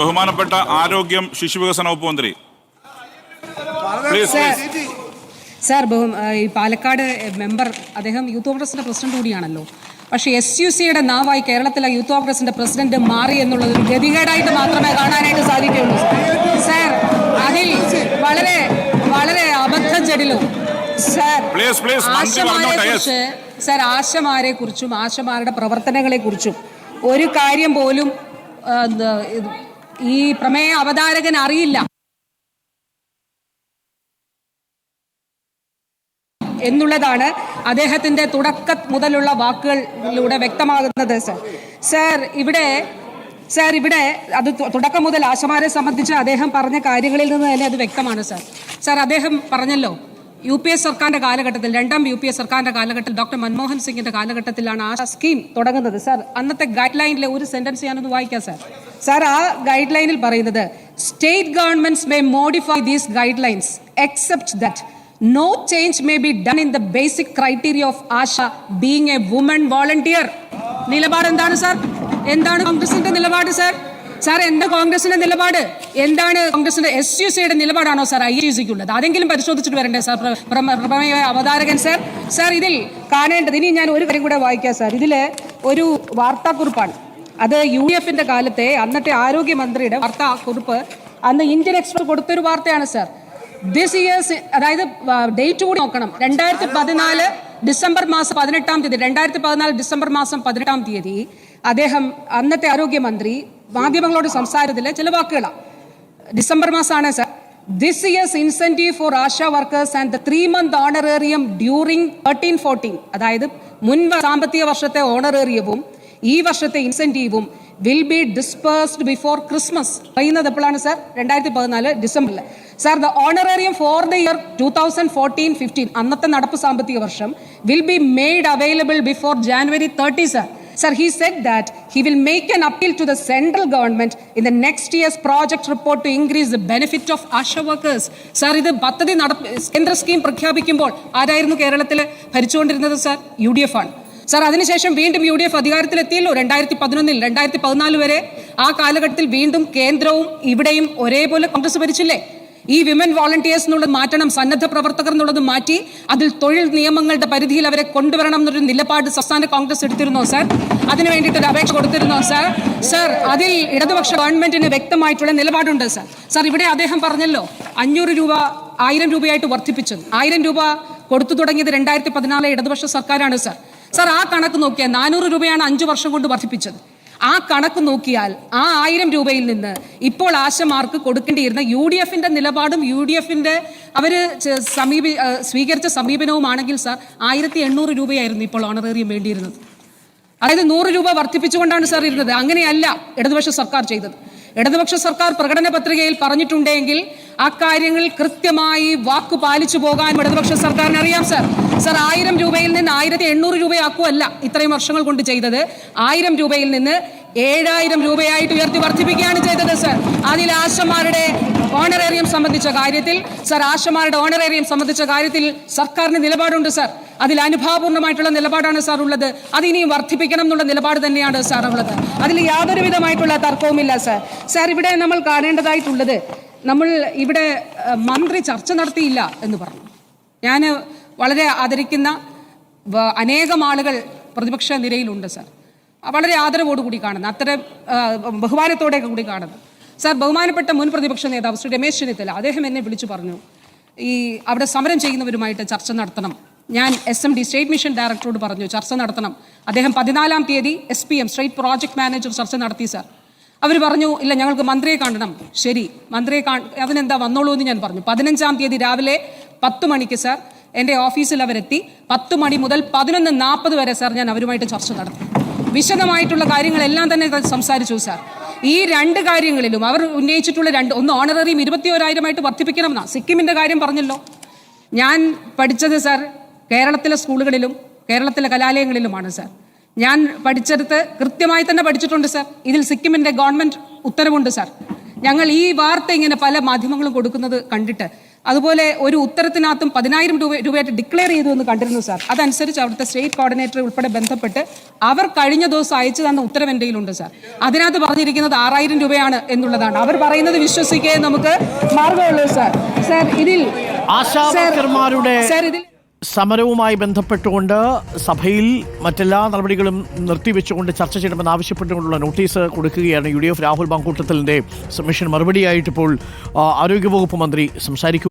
ബഹുമാനപ്പെട്ട ആരോഗ്യം ശിശുവികസന വകുപ്പ് മന്ത്രി. സർ ബഹു- ഈ പാലക്കാട് മെമ്പർ അദ്ദേഹം യൂത്ത് കോൺഗ്രസിന്റെ പ്രസിഡന്റ് കൂടിയാണല്ലോ. പക്ഷേ എസ് യു സിയുടെ നാവായി കേരളത്തിലെ യൂത്ത് കോൺഗ്രസിന്റെ പ്രസിഡന്റ് മാറി എന്നുള്ളത് ഒരു ഗതികേടായിട്ട് മാത്രമേ കാണാനായിട്ട് സാധിക്കുകയുള്ളൂ. സാർ അതിൽ വളരെ വളരെ അബദ്ധം ചെടിലും സാർ ആശമാരെ കുറിച്ച് സാർ ആശമാരെ കുറിച്ചും ആശമാരുടെ പ്രവർത്തനങ്ങളെ കുറിച്ചും ഒരു കാര്യം പോലും ഈ പ്രമേയ അവതാരകൻ അറിയില്ല. എന്നുള്ളതാണ് അദ്ദേഹത്തിന്റെ തുടക്ക മുതലുള്ള വാക്കുകളിലൂടെ വ്യക്തമാകുന്നത് സർ. സർ ഇവിടെ സർ ഇവിടെ അത് തുടക്കം മുതൽ ആശമാരെ സംബന്ധിച്ച് അദ്ദേഹം പറഞ്ഞ കാര്യങ്ങളിൽ നിന്ന് തന്നെ അത് വ്യക്തമാണ് സർ. സർ അദ്ദേഹം പറഞ്ഞല്ലോ യു പി എസ് സർക്കാരിന്റെ കാലഘട്ടത്തിൽ രണ്ടാം യു പി എസ് സർക്കാരിന്റെ കാലഘട്ടത്തിൽ ഡോക്ടർ മൻമോഹൻ സിംഗിന്റെ കാലഘട്ടത്തിലാണ് ആ സ്കീം തുടങ്ങുന്നത്. സർ അന്നത്തെ ഗൈഡ് ലൈനിലെ ഒരു സെന്റൻസ് ഞാനൊന്ന് വായിക്കാം സാർ. സാർ ആ ഗൈഡ് ലൈനിൽ പറയുന്നത് state governments may modify these guidelines except that no change may be done in the basic criteria of ASHA being a woman volunteer നിലപാട് എന്താണ് സാർ? എന്താണ് കോൺഗ്രസിന്റെ നിലപാട് സാർ? സാർ എന്താ കോൺഗ്രസിന്റെ നിലപാട്? എന്താണ് കോൺഗ്രസിന്റെ എസ് യു സിയുടെ നിലപാടാണോ സാർ ഐ യു സിക്കുള്ളത് അതെങ്കിലും പരിശോധിച്ചിട്ട് വരണ്ടേ സാർ? പ്ര- പ്രമ- പ്രമേയ അവതാരകൻ സാർ. സാർ ഇതിൽ കാണേണ്ടത് ഇനി ഞാൻ ഒരു കാര്യം കൂടെ വായിക്കാം സാർ. ഇതിൽ ഒരു വാർത്താക്കുറിപ്പാണ്. അത് യു ഡി എഫിന്റെ കാലത്തെ അന്നത്തെ ആരോഗ്യമന്ത്രിയുടെ വാർത്താക്കുറിപ്പ് അന്ന് ഇന്ത്യൻ എക്സ്പ്രസ് കൊടുത്തൊരു വാർത്തയാണ് സാർ. ദിസ് ഇയേഴ്സ് അതായത് ഡേറ്റ് കൂടി നോക്കണം. രണ്ടായിരത്തി പതിനാല് ഡിസംബർ മാസം പതിനെട്ടാം തീയതി രണ്ടായിരത്തി പതിനാല് ഡിസംബർ മാസം പതിനെട്ടാം തീയതി അദ്ദേഹം അന്നത്തെ ആരോഗ്യമന്ത്രി മാധ്യമങ്ങളോട് സംസാരത്തിലെ ചില വാക്കുകളാണ് ഡിസംബർ മാസമാണ് sir. This years incentive for ASHA workers and the three month honorarium during thirteen fourteen അതായത് മുൻ സാമ്പത്തിക വർഷത്തെ ഓണറേറിയവും ഈ വർഷത്തെ ഇൻസെന്റീവും will be dispersed before Christmas പറയുന്നത് എപ്പോഴാണ് സർ? രണ്ടായിരത്തി പതിനാല് ഡിസംബറിൽ. Sir the honorarium for the year two thousand fourteen fifteen അന്നത്തെ നടപ്പ് സാമ്പത്തിക വർഷം will be made available before January thirty sir Sir, he said that he will make an appeal to the central government in the next year's project report to increase the benefit of ASHA workers. Sir, ഇത് പദ്ധതി നടപ്പ് കേന്ദ്ര scheme പ്രഖ്യാപിക്കുമ്പോൾ ആരായിരുന്നു കേരളത്തിൽ ഭരിച്ചുകൊണ്ടിരുന്നത് sir U D F ആണ്. Sir അതിനുശേഷം വീണ്ടും യു ഡി എഫ് അധികാരത്തിലെത്തിയല്ലോ രണ്ടായിരത്തി പതിനൊന്നിൽ രണ്ടായിരത്തി പതിനാല് വരെ ആ കാലഘട്ടത്തിൽ വീണ്ടും കേന്ദ്രവും ഇവിടെയും ഒരേപോലെ കോൺഗ്രസ് ഭരിച്ചില്ലേ? ഈ വിമൻ വോളണ്ടിയേഴ്സ് എന്നുള്ളത് മാറ്റണം സന്നദ്ധ പ്രവർത്തകർ എന്നുള്ളത് മാറ്റി അതിൽ തൊഴിൽ നിയമങ്ങളുടെ പരിധിയിൽ അവരെ കൊണ്ടുവരണം എന്നൊരു നിലപാട് സംസ്ഥാന കോൺഗ്രസ് എടുത്തിരുന്നോ സാർ അതിന് വേണ്ടിയിട്ട് ഒരു അപേക്ഷ കൊടുത്തിരുന്നോ സാർ സാർ അതിൽ ഇടതുപക്ഷ ഗവൺമെന്റിന് വ്യക്തമായിട്ടുള്ള നിലപാടുണ്ട് സാർ സാർ ഇവിടെ അദ്ദേഹം പറഞ്ഞല്ലോ അഞ്ഞൂറ് രൂപ ആയിരം രൂപയായിട്ട് വർദ്ധിപ്പിച്ചു. ആയിരം രൂപ കൊടുത്തു തുടങ്ങിയത് രണ്ടായിരത്തി പതിനാല് ഇടതുപക്ഷ സർക്കാരാണ് സാർ സാർ ആ കണക്ക് നോക്കിയാൽ നാനൂറ് രൂപയാണ് അഞ്ച് വർഷം കൊണ്ട് വർദ്ധിപ്പിച്ചത്. ആ കണക്ക് നോക്കിയാൽ ആ ആയിരം രൂപയിൽ നിന്ന് ഇപ്പോൾ ആശമാർക്ക് കൊടുക്കേണ്ടിയിരുന്ന യു ഡി എഫിന്റെ നിലപാടും യു ഡി എഫിന്റെ അവർ ചെ- സമീപി സ്വീകരിച്ച സമീപനവുമാണെങ്കിൽ സാർ ആയിരത്തി എണ്ണൂറ് രൂപയായിരുന്നു ഇപ്പോൾ ഓണറേറിയം വേണ്ടിയിരുന്നത്. അതായത് നൂറ് രൂപ വർദ്ധിപ്പിച്ചുകൊണ്ടാണ് സാർ ഇരുന്നത്. അങ്ങനെയല്ല ഇടതുപക്ഷ സർക്കാർ ചെയ്തത്. ഇടതുപക്ഷ സർക്കാർ പ്രകടന പത്രികയിൽ പറഞ്ഞിട്ടുണ്ടെങ്കിൽ ആ കാര്യങ്ങൾ കൃത്യമായി വാക്ക് പാലിച്ചു പോകാൻ ഇടതുപക്ഷ സർക്കാരിന് അറിയാം സർ. സർ ആയിരം രൂപയിൽ നിന്ന് ആയിരത്തി എണ്ണൂറ് രൂപയാക്കുമല്ല ഇത്രയും വർഷങ്ങൾ കൊണ്ട് ചെയ്തത്. ആയിരം രൂപയിൽ നിന്ന് ഏഴായിരം രൂപയായിട്ട് ഉയർത്തി വർദ്ധിപ്പിക്കുകയാണ് ചെയ്തത് സർ. അതിൽ ആശമാരുടെ ഓണറേറിയം സംബന്ധിച്ച കാര്യത്തിൽ സർ ആശമാരുടെ ഓണറേറിയം സംബന്ധിച്ച കാര്യത്തിൽ സർക്കാരിന് നിലപാടുണ്ട് സർ. അതിൽ അനുഭാവപൂർണമായിട്ടുള്ള നിലപാടാണ് സാർ ഉള്ളത് അത് ഇനിയും വർദ്ധിപ്പിക്കണം എന്നുള്ള നിലപാട് തന്നെയാണ് സാർ ഉള്ളത് അതിൽ യാതൊരു വിധമായിട്ടുള്ള തർക്കവുമില്ല സാർ. സാർ ഇവിടെ നമ്മൾ കാണേണ്ടതായിട്ടുള്ളത് നമ്മൾ ഇവിടെ മന്ത്രി ചർച്ച നടത്തിയില്ല എന്ന് പറഞ്ഞു. ഞാൻ വളരെ ആദരിക്കുന്ന അനേകം ആളുകൾ പ്രതിപക്ഷ നിരയിലുണ്ട് സാർ. വളരെ ആദരവോടുകൂടി കാണുന്നു. അത്തരം ബഹുമാനത്തോടെ കൂടി കാണുന്നു. സാർ ബഹുമാനപ്പെട്ട മുൻ പ്രതിപക്ഷ നേതാവ് ശ്രീ രമേശ് ചെന്നിത്തല അദ്ദേഹം എന്നെ വിളിച്ചു പറഞ്ഞു ഈ അവിടെ സമരം ചെയ്യുന്നവരുമായിട്ട് ചർച്ച നടത്തണം ഞാൻ S M D state mission ഡയറക്ടറോട് പറഞ്ഞു ചർച്ച നടത്തണം. അദ്ദേഹം പതിനാലാം തീയതി S P M state project manager ചർച്ച നടത്തി സാർ അവർ പറഞ്ഞു ഇല്ല ഞങ്ങൾക്ക് മന്ത്രിയെ കാണണം. ശരി മന്ത്രിയെ കാ അതിനെന്താ വന്നോളൂ എന്ന് ഞാൻ പറഞ്ഞു. പതിനഞ്ചാം തീയതി രാവിലെ പത്ത് മണിക്ക് സാർ എന്റെ ഓഫീസിൽ അവരെത്തി. പത്ത് മണി മുതൽ പതിനൊന്ന് നാൽപ്പത് വരെ സാർ ഞാൻ അവരുമായിട്ട് ചർച്ച നടത്തി. വിശദമായിട്ടുള്ള കാര്യങ്ങളെല്ലാം തന്നെ സംസാരിച്ചു സാർ ഈ രണ്ട് കാര്യങ്ങളിലും അവർ ഉന്നയിച്ചിട്ടുള്ള രണ്ട് ഒന്ന് ഓണററിയും ഇരുപത്തി ഓരായിരമായിട്ട് വർദ്ധിപ്പിക്കണം എന്നാണ് സിക്കിമിന്റെ കാര്യം പറഞ്ഞല്ലോ. ഞാൻ പഠിച്ചത് സാർ കേരളത്തിലെ സ്കൂളുകളിലും കേരളത്തിലെ കലാലയങ്ങളിലുമാണ് സാർ. ഞാൻ പഠിച്ചെടുത്ത് കൃത്യമായി തന്നെ പഠിച്ചിട്ടുണ്ട് സാർ. ഇതിൽ സിക്കിമിന്റെ ഗവൺമെന്റ് ഉത്തരവുണ്ട് സാർ. ഞങ്ങൾ ഈ വാർത്ത ഇങ്ങനെ പല മാധ്യമങ്ങളും കൊടുക്കുന്നത് കണ്ടിട്ട് അതുപോലെ ഒരു ഉത്തരത്തിനകത്തും പതിനായിരം രൂപ രൂപയായിട്ട് ഡിക്ലെയർ ചെയ്തു എന്ന് കണ്ടിരുന്നു സാർ. അതനുസരിച്ച് അവിടുത്തെ സ്റ്റേറ്റ് കോർഡിനേറ്റർ ഉൾപ്പെടെ ബന്ധപ്പെട്ട് അവർ കഴിഞ്ഞ ദിവസം അയച്ചു തന്ന ഉത്തരവ് എന്റെ കയ്യിലുണ്ട് സാർ. അതിനകത്ത് പറഞ്ഞിരിക്കുന്നത് ആറായിരം രൂപയാണ് എന്നുള്ളതാണ്. അവർ പറയുന്നത് വിശ്വസിക്കേ നമുക്ക് മാർഗമുള്ളൂ സാർ. സാർ ഇതിൽ സാർ ഇതിൽ സമരവുമായി ബന്ധപ്പെട്ടുകൊണ്ട് സഭയിൽ മറ്റെല്ലാ നടപടികളും നിർത്തിവെച്ചുകൊണ്ട് ചർച്ച ചെയ്യണമെന്ന് ആവശ്യപ്പെട്ടുകൊണ്ടുള്ള നോട്ടീസ് കൊടുക്കുകയാണ് യു ഡി എഫ് രാഹുൽ മാങ്കൂട്ടത്തലിന്റെ സബ്മിഷൻ മറുപടിയായിട്ടിപ്പോൾ ആരോഗ്യവകുപ്പ് മന്ത്രി സംസാരിക്കുക